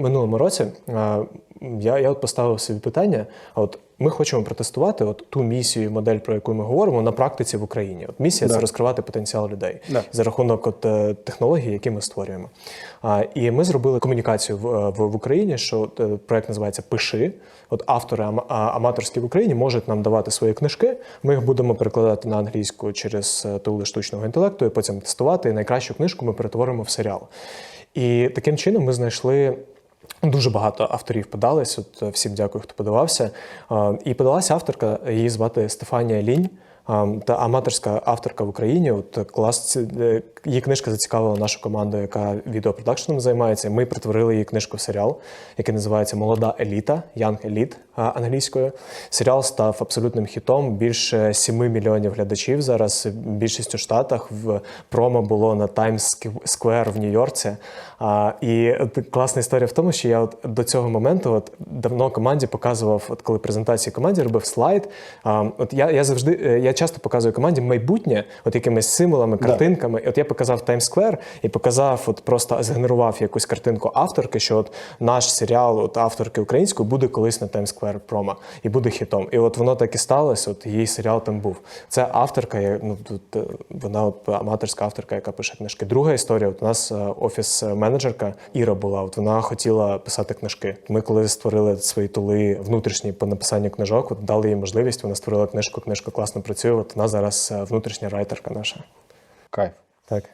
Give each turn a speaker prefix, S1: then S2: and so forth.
S1: Минулому році я, я от поставив собі питання: а от ми хочемо протестувати от ту місію, модель, про яку ми говоримо, на практиці в Україні. От місія
S2: Да.
S1: це розкривати потенціал людей
S2: Да.
S1: за рахунок от, е, технологій, які ми створюємо. А, і ми зробили комунікацію в, е, в, в Україні, що от, е, проект називається Пиши. От автори ама- а- аматорські в Україні можуть нам давати свої книжки. Ми їх будемо перекладати на англійську через тули штучного інтелекту, і потім тестувати. І найкращу книжку ми перетворимо в серіал. І таким чином ми знайшли. Дуже багато авторів подались. От е, всім дякую, хто подавався. Е, І подалася авторка, її звати Стефанія Лінь. Та аматорська авторка в Україні. От клас її книжка зацікавила нашу команду, яка відеопродакшеном займається. Ми перетворили її книжку в серіал, який називається Молода еліта Young Elite англійською. Серіал став абсолютним хітом. Більше 7 мільйонів глядачів зараз. Більшість у штатах в промо було на Times Square в Нью-Йорці. І класна історія в тому, що я от до цього моменту от давно команді показував, от коли презентації команді робив слайд. От я, я завжди е, я часто показую команді майбутнє, от якимись символами, картинками. І от я показав Times Square і показав, от просто згенерував якусь картинку авторки, що от наш серіал от авторки української буде колись на Times Square промо і буде хітом. І от воно так і сталося. От її серіал там був. Це авторка, ну тут е, вона от аматорська авторка, яка пише книжки. Друга історія. От у нас офіс менеджерка Іра була. От вона хотіла писати книжки. Ми коли створили свої тули внутрішні по написанню книжок, от дали їй можливість. Вона створила книжку. Книжка класно працює. От вона зараз е, внутрішня райтерка наша.
S2: Кайф.
S1: Так.